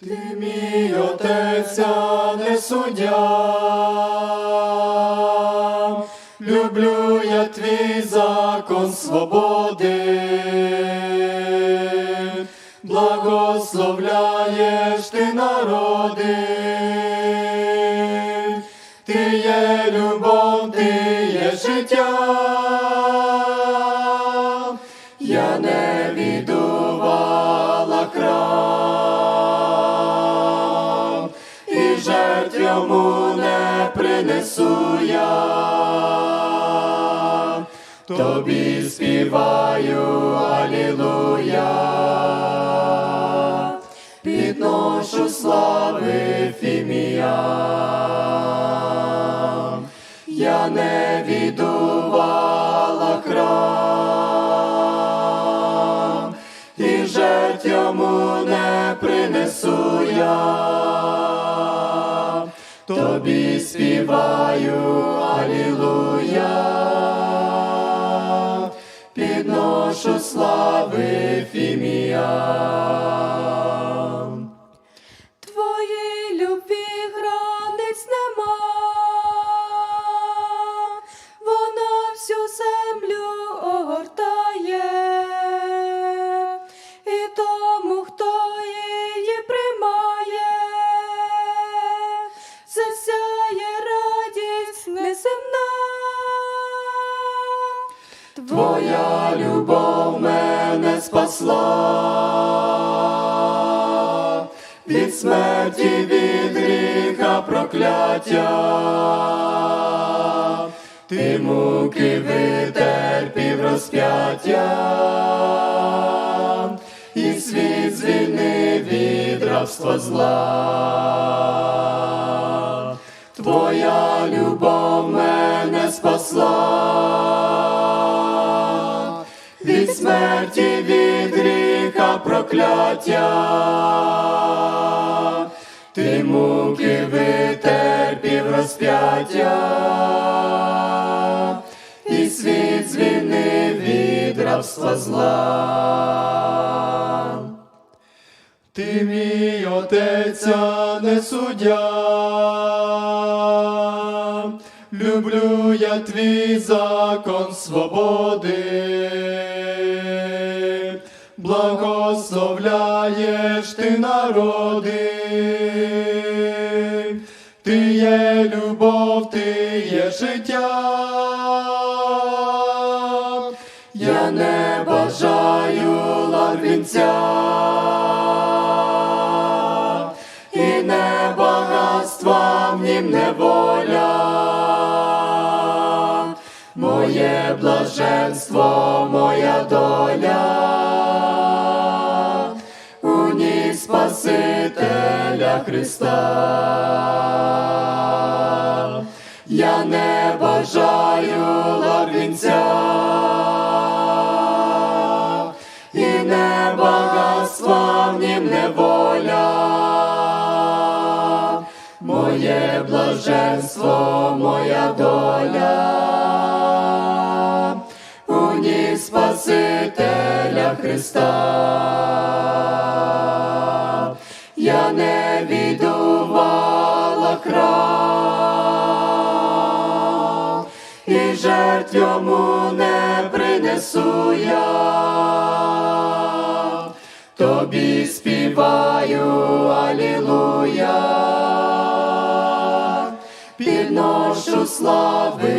Ти мій отець, не суддя. Люблю я твій закон свободи. Благословляєш ти народи. Ти є любов, ти є життя. Жертв йому не принесу я. Тобі співаю Алілуя, підношу слави фімія. Я не відувала крав, і жертв йому не принесу я. Тобі співаю Алілуя, підношу слави фімія. Твоя любов мене спасла від смерті, від гріха прокляття. Ти муки витерпів розп'яття, і світ звільнив від рабства зла. Твоя любов мене спасла прокляття. Ти муки витерпів розп'яття, і світ звільнив від рабства зла. Ти мій отець, не суддя. Люблю я твій закон свободи. Благословляєш ти народи. Ти є любов, ти є життя. Я не бажаю ларвінця і не багатства нім неволя. Моє блаженство, моя доля, Христа. Я не бажаю ларвінця і не багатства в нім неволя. Моє блаженство, моя доля, у ній Спасителя Христа. Відувала крав, і жертв йому не принесу я. Тобі співаю Алілуя, підношу слави